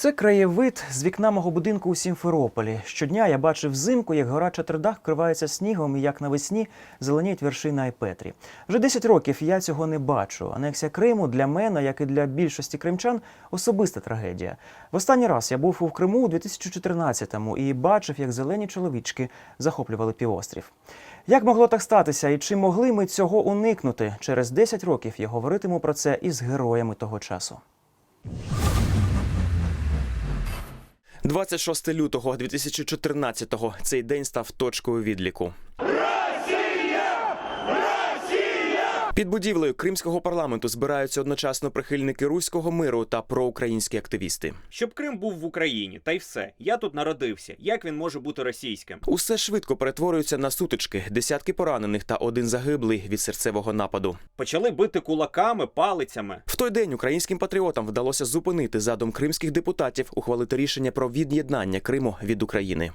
Це краєвид з вікна мого будинку у Сімферополі. Щодня я бачив взимку, як гора Чатридах вкривається снігом і як навесні зеленіють вершина Айпетрі. Вже 10 років я цього не бачу. Анексія Криму для мене, як і для більшості кримчан, особиста трагедія. В останній раз я був у Криму у 2014-му і бачив, як зелені чоловічки захоплювали півострів. Як могло так статися, і чи могли ми цього уникнути? Через 10 років я говоритиму про це із героями того часу. 26 лютого 2014-го цей день став точкою відліку. Під будівлею кримського парламенту збираються одночасно прихильники руського миру та проукраїнські активісти. Щоб Крим був в Україні, та й все. Я тут народився. Як він може бути російським? Усе швидко перетворюється на сутички, десятки поранених та один загиблий від серцевого нападу. Почали бити кулаками, палицями. В той день українським патріотам вдалося зупинити задум кримських депутатів ухвалити рішення про від'єднання Криму від України.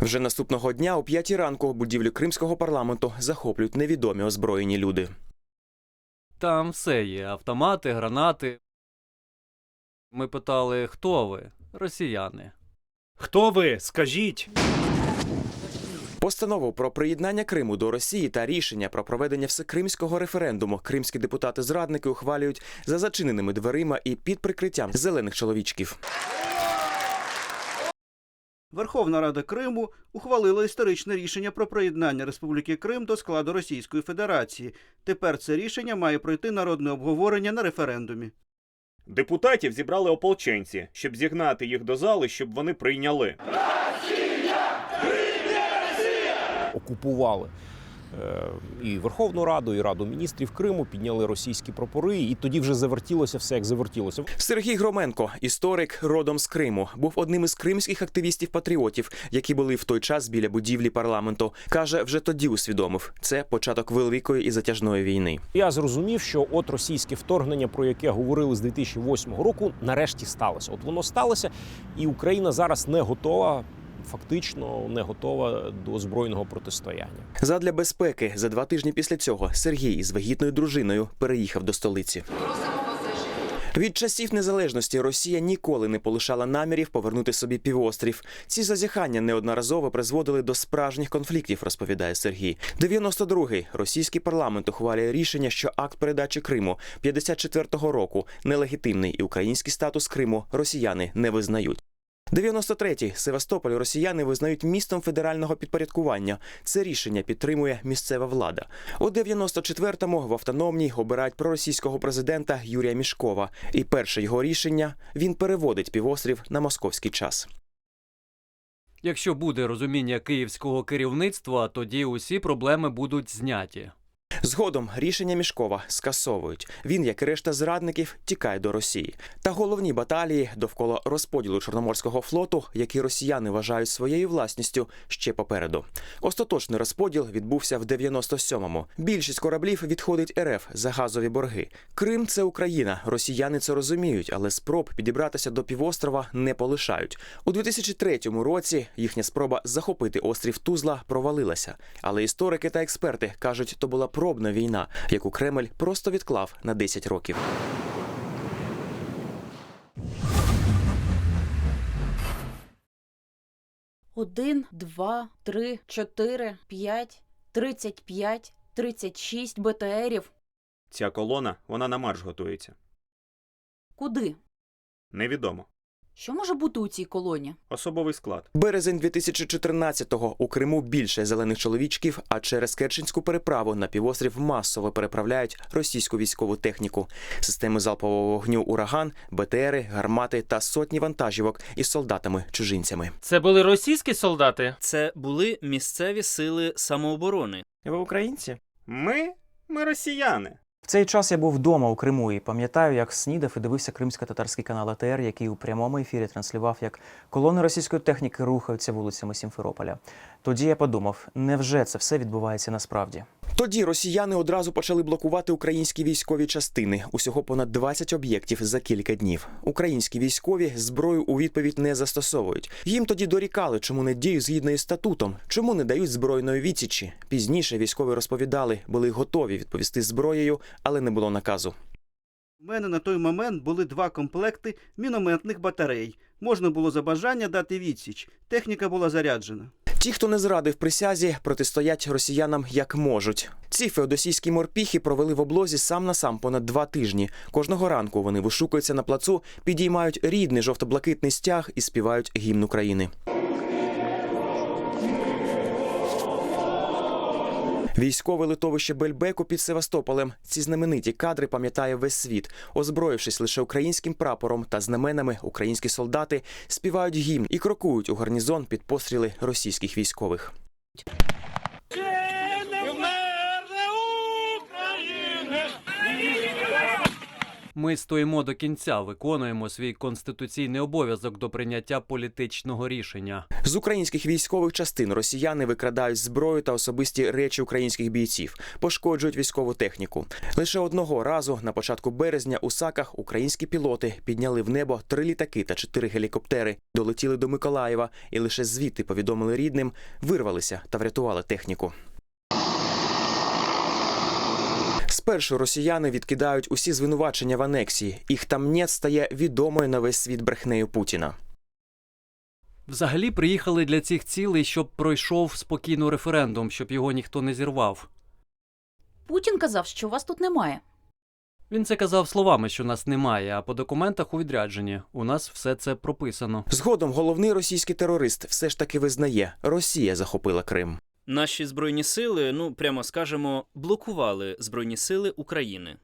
Вже наступного дня о п'ятій ранку будівлю кримського парламенту захоплюють невідомі озброєні люди. Там все є: автомати, гранати. Ми питали, хто ви? Росіяни. Хто ви? Скажіть. Постанову про приєднання Криму до Росії та рішення про проведення всекримського референдуму кримські депутати-зрадники ухвалюють за зачиненими дверима і під прикриттям зелених чоловічків. Верховна Рада Криму ухвалила історичне рішення про приєднання Республіки Крим до складу Російської Федерації. Тепер це рішення має пройти народне обговорення на референдумі. Депутатів зібрали ополченці, щоб зігнати їх до зали, щоб вони прийняли. окупували і Верховну Раду, і Раду міністрів Криму, підняли російські прапори, і тоді вже завертілося все, як завертілося. Сергій Громенко, історик родом з Криму, був одним із кримських активістів-патріотів, які були в той час біля будівлі парламенту. каже, вже тоді усвідомив це початок великої і затяжної війни. Я зрозумів, що от російське вторгнення, про яке говорили з 2008 року, нарешті сталося. От воно сталося, і Україна зараз не готова. Фактично не готова до збройного протистояння. Задля безпеки за два тижні після цього Сергій із вагітною дружиною переїхав до столиці. Від часів незалежності Росія ніколи не полишала намірів повернути собі півострів. Ці зазіхання неодноразово призводили до справжніх конфліктів, розповідає Сергій. 92-й російський парламент ухвалює рішення, що акт передачі Криму 54-го року нелегітимний і український статус Криму росіяни не визнають. 93-й Севастополь росіяни визнають містом федерального підпорядкування. Це рішення підтримує місцева влада. У 94-му в автономній обирають проросійського президента Юрія Мішкова. І перше його рішення він переводить півострів на московський час. Якщо буде розуміння київського керівництва, тоді усі проблеми будуть зняті. Згодом рішення Мішкова скасовують. Він, як і решта зрадників, тікає до Росії. Та головні баталії довкола розподілу Чорноморського флоту, який росіяни вважають своєю власністю, ще попереду. Остаточний розподіл відбувся в 97-му. Більшість кораблів відходить РФ за газові борги. Крим це Україна. Росіяни це розуміють, але спроб підібратися до півострова не полишають. У 2003 році їхня спроба захопити острів Тузла провалилася. Але історики та експерти кажуть, то була пробна війна, яку Кремль просто відклав на 10 років. Один, два, три, чотири, п'ять, тридцять п'ять, тридцять шість БТРів. Ця колона, вона на марш готується. Куди? Невідомо. Що може бути у цій колоні? Особовий склад. Березень 2014-го у Криму більше зелених чоловічків, а через Керченську переправу на півострів масово переправляють російську військову техніку, системи залпового вогню ураган, БТРи, гармати та сотні вантажівок із солдатами-чужинцями. Це були російські солдати? Це були місцеві сили самооборони. Ви українці? Ми? Ми росіяни. В цей час я був вдома у Криму і пам'ятаю, як снідав і дивився кримсько-татарський канал АТР, який у прямому ефірі транслював, як колони російської техніки рухаються вулицями Сімферополя. Тоді я подумав, невже це все відбувається насправді? Тоді росіяни одразу почали блокувати українські військові частини. Усього понад 20 об'єктів за кілька днів. Українські військові зброю у відповідь не застосовують. Їм тоді дорікали, чому не діють згідно із статутом, чому не дають збройної відсічі. Пізніше військові розповідали, були готові відповісти зброєю, але не було наказу. У мене на той момент були два комплекти мінометних батарей. Можна було за бажання дати відсіч. Техніка була заряджена. Ті, хто не зрадив присязі, протистоять росіянам як можуть. Ці феодосійські морпіхи провели в облозі сам на сам понад два тижні. Кожного ранку вони вишукуються на плацу, підіймають рідний жовто-блакитний стяг і співають гімн України. Військове литовище Бельбеку під Севастополем. Ці знамениті кадри пам'ятає весь світ. Озброївшись лише українським прапором та знаменами, українські солдати співають гімн і крокують у гарнізон під постріли російських військових. Ми стоїмо до кінця, виконуємо свій конституційний обов'язок до прийняття політичного рішення. З українських військових частин росіяни викрадають зброю та особисті речі українських бійців, пошкоджують військову техніку. Лише одного разу на початку березня у саках українські пілоти підняли в небо три літаки та чотири гелікоптери, долетіли до Миколаєва і лише звідти повідомили рідним, вирвалися та врятували техніку. Спершу росіяни відкидають усі звинувачення в анексії. Їх там нет стає відомою на весь світ брехнею Путіна. Взагалі приїхали для цих цілей, щоб пройшов спокійно референдум, щоб його ніхто не зірвав. Путін казав, що вас тут немає. Він це казав словами, що нас немає, а по документах у відрядженні. У нас все це прописано. Згодом головний російський терорист все ж таки визнає, Росія захопила Крим. Наші збройні сили, ну прямо скажемо, блокували збройні сили України.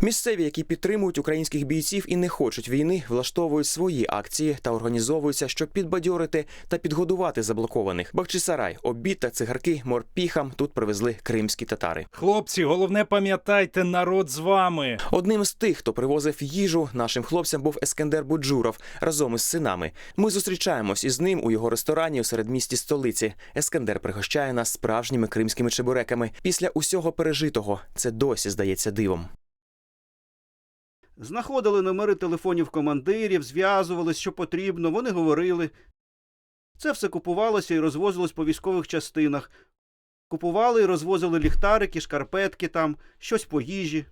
Місцеві, які підтримують українських бійців і не хочуть війни, влаштовують свої акції та організовуються, щоб підбадьорити та підгодувати заблокованих. Бахчисарай, обід та цигарки морпіхам тут привезли кримські татари. Хлопці, головне пам'ятайте, народ з вами. Одним з тих, хто привозив їжу нашим хлопцям, був Ескендер Буджуров разом із синами. Ми зустрічаємось із ним у його ресторані у середмісті столиці. Ескендер пригощає нас справжніми кримськими чебуреками. Після усього пережитого це досі здається дивом. Знаходили номери телефонів командирів, зв'язувались, що потрібно, вони говорили. Це все купувалося і розвозилось по військових частинах. Купували і розвозили ліхтарики, шкарпетки там, щось по їжі.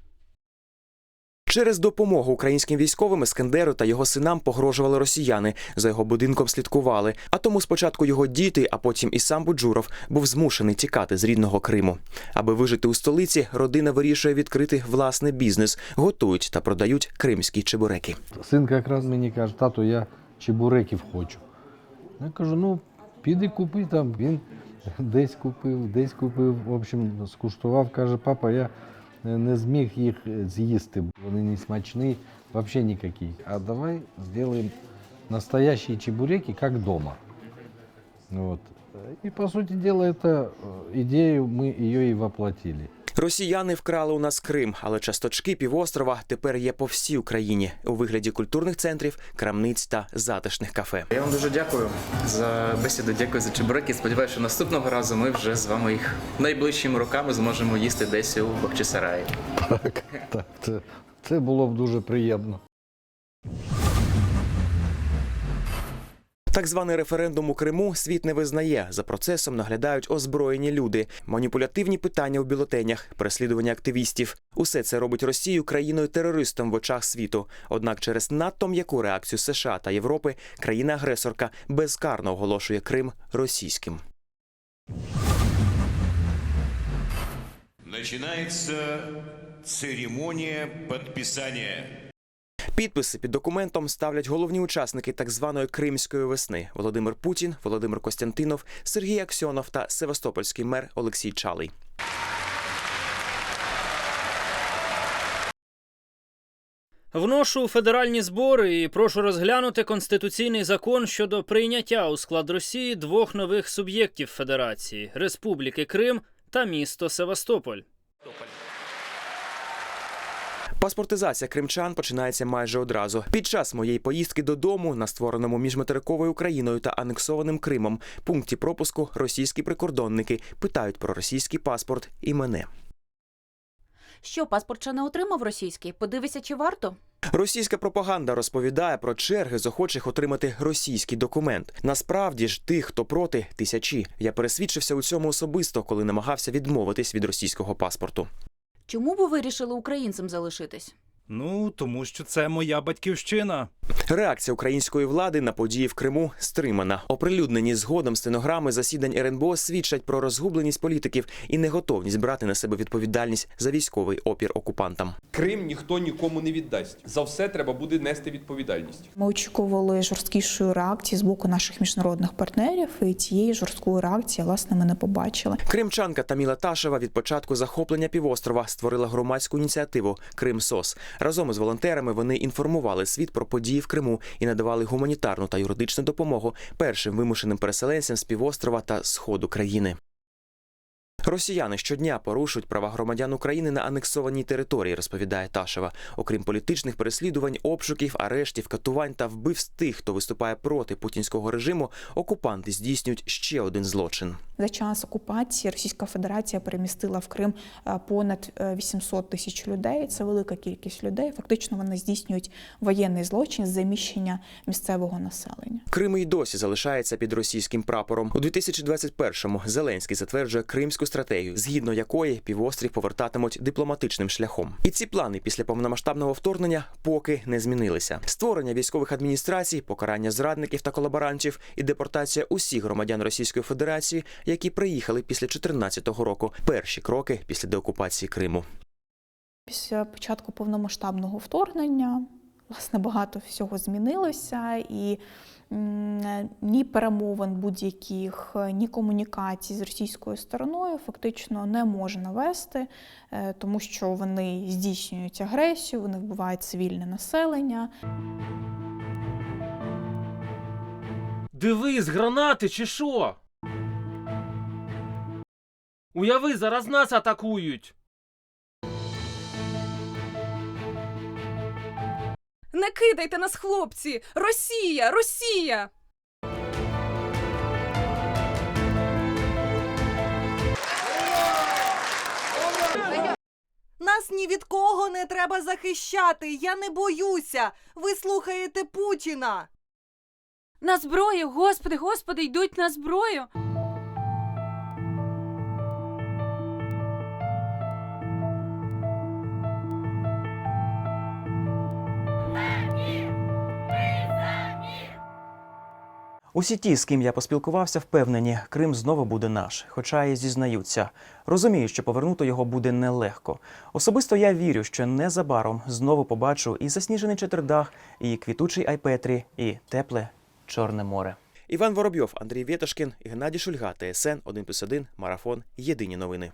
Через допомогу українським військовим Ескендеру та його синам погрожували росіяни. За його будинком слідкували. А тому спочатку його діти, а потім і сам Буджуров був змушений тікати з рідного Криму. Аби вижити у столиці, родина вирішує відкрити власний бізнес, готують та продають кримські чебуреки. Син якраз мені каже, тату, я чебуреків хочу. Я кажу, ну, піди купи там. Він десь купив, десь купив. В общем, скуштував, каже, папа, я не зміг їх з'їсти. Вони не смачні, взагалі ніякі. А давай зробимо настоящие чебуреки, как дома. Вот. И, по сути дела, это э, идею мы ее и воплотили. Росіяни вкрали у нас Крим, але часточки півострова тепер є по всій Україні у вигляді культурних центрів, крамниць та затишних кафе. Я вам дуже дякую за бесіду, дякую за чебуреки. Сподіваюся, що наступного разу ми вже з вами їх найближчими роками зможемо їсти десь у Бахчисараї. Так, так, це, це було б дуже приємно. Так званий референдум у Криму світ не визнає. За процесом наглядають озброєні люди, маніпулятивні питання у бюлетенях, переслідування активістів. Усе це робить Росію країною терористом в очах світу. Однак через надто м'яку реакцію США та Європи країна-агресорка безкарно оголошує Крим російським. Начинается церемония подписания. Підписи під документом ставлять головні учасники так званої Кримської весни: Володимир Путін, Володимир Костянтинов, Сергій Аксьонов та Севастопольський мер Олексій Чалий. Вношу федеральні збори і прошу розглянути конституційний закон щодо прийняття у склад Росії двох нових суб'єктів Федерації Республіки Крим та місто Севастополь. Паспортизація кримчан починається майже одразу. Під час моєї поїздки додому на створеному між материковою Україною та анексованим Кримом пункті пропуску російські прикордонники питають про російський паспорт і мене. Що, паспорт ще не отримав російський? Подивися, чи варто? Російська пропаганда розповідає про черги з охочих отримати російський документ. Насправді ж тих, хто проти, тисячі. Я пересвідчився у цьому особисто, коли намагався відмовитись від російського паспорту. Чому ви вирішили українцем залишитись? Ну, тому що це моя батьківщина. Реакція української влади на події в Криму стримана. Оприлюднені згодом стенограми засідань РНБО свідчать про розгубленість політиків і неготовність брати на себе відповідальність за військовий опір окупантам. Крим ніхто нікому не віддасть. За все треба буде нести відповідальність. Ми очікували жорсткішої реакції з боку наших міжнародних партнерів, і цієї жорсткої реакції, власне, ми не побачили. Кримчанка Таміла Ташева від початку захоплення півострова створила громадську ініціативу Крим СОС. Разом із волонтерами вони інформували світ про події в Криму і надавали гуманітарну та юридичну допомогу першим вимушеним переселенцям з півострова та сходу країни. Росіяни щодня порушують права громадян України на анексованій території, розповідає Ташева. Окрім політичних переслідувань, обшуків, арештів, катувань та вбивств тих, хто виступає проти путінського режиму, окупанти здійснюють ще один злочин. За час окупації Російська Федерація перемістила в Крим е, понад е, 800 тисяч людей. Це велика кількість людей. Фактично вони здійснюють воєнний злочин з заміщення місцевого населення. Крим і досі залишається під російським прапором. У 2021-му Зеленський затверджує кримську стратегію, згідно якої півострів повертатимуть дипломатичним шляхом. І ці плани після повномасштабного вторгнення поки не змінилися. Створення військових адміністрацій, покарання зрадників та колаборантів і депортація усіх громадян Російської Федерації, які приїхали після 2014 року. Перші кроки після деокупації Криму. Після початку повномасштабного вторгнення власне багато всього змінилося, і ні перемовин будь-яких, ні комунікацій з російською стороною фактично не можна вести, е, тому що вони здійснюють агресію, вони вбивають цивільне населення. Дивись, гранати чи що? Уяви, зараз нас атакують. Не кидайте нас, хлопці! Росія! Росія! Нас ні від кого не треба захищати. Я не боюся. Ви слухаєте Путіна. На зброю, господи, господи, йдуть на зброю. Усі ті, з ким я поспілкувався, впевнені, Крим знову буде наш, хоча і зізнаються. Розумію, що повернути його буде нелегко. Особисто я вірю, що незабаром знову побачу і засніжений Четвердах, і квітучий Айпетрі, і тепле Чорне море. Іван Воробйов, Андрій Вєтошкін, Геннадій Шульга, ТСН 1+,1, Марафон. Єдині новини.